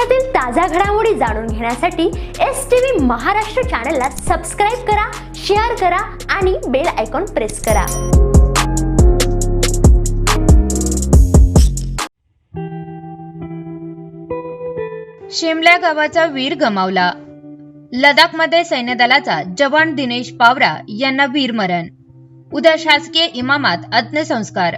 देशातील ताज्या घडामोडी जाणून घेण्यासाठी एस टी व्ही महाराष्ट्र चॅनलला सबस्क्राईब करा शेअर करा आणि बेल आयकॉन प्रेस करा. शिमल्या गावाचा वीर गमावला. लडाखमध्ये सैन्यदलाचा जवान दिनेश पावरा यांना वीरमरण. उद्या शासकीय इमामात अंत्यसंस्कार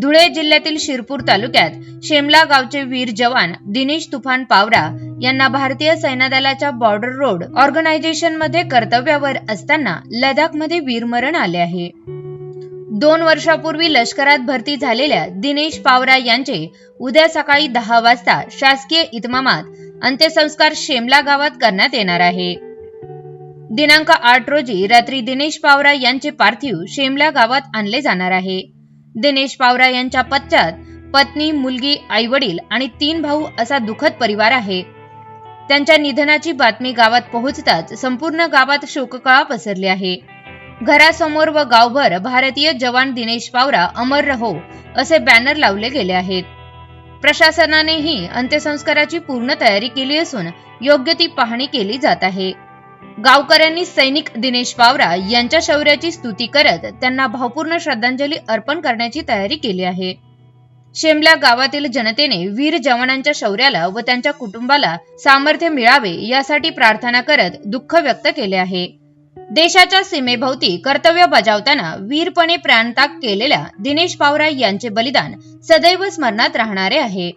धुळे जिल्ह्यातील शिरपूर तालुक्यात शेमला गावचे वीर जवान दिनेश तुफान पावरा यांना भारतीय सैन्यदलाच्या बॉर्डर रोड ऑर्गनायझेशनमध्ये कर्तव्यावर असताना लडाखमध्ये वीरमरण आले आहे. दोन वर्षापूर्वी लष्करात भरती झालेल्या दिनेश पावरा यांचे उद्या सकाळी दहा वाजता शासकीय इतमामात अंत्यसंस्कार शेमला गावात करण्यात येणार आहे. दिनांक आठ रोजी रात्री दिनेश पावरा यांचे पार्थिव शेमला गावात आणले जाणार आहे. दिनेश पावरा यांच्या पश्चात पत्नी मुलगी आई वडील आणि तीन भाऊ असा दुःखद परिवार आहे. त्यांच्या निधनाची बातमी गावात पोहोचताच संपूर्ण गावात शोककळा पसरली आहे. घरासमोर व गावभर भारतीय जवान दिनेश पावरा अमर रहो असे बॅनर लावले गेले आहेत. प्रशासनानेही अंत्यसंस्काराची पूर्ण तयारी केली असून योग्य ती पाहणी केली जात आहे. गावकऱ्यांनी सैनिक दिनेश पावरा यांच्या शौर्याची स्तुती करत त्यांना भावपूर्ण श्रद्धांजली अर्पण करण्याची तयारी केली आहे. शेमला गावातील जनतेने वीर जवानांच्या शौर्याला व त्यांच्या कुटुंबाला सामर्थ्य मिळावे यासाठी प्रार्थना करत दुःख व्यक्त केले आहे. देशाच्या सीमेभोवती कर्तव्य बजावताना वीरपणे प्राणत्याग केलेल्या दिनेश पावरा यांचे बलिदान सदैव स्मरणात राहणारे आहे.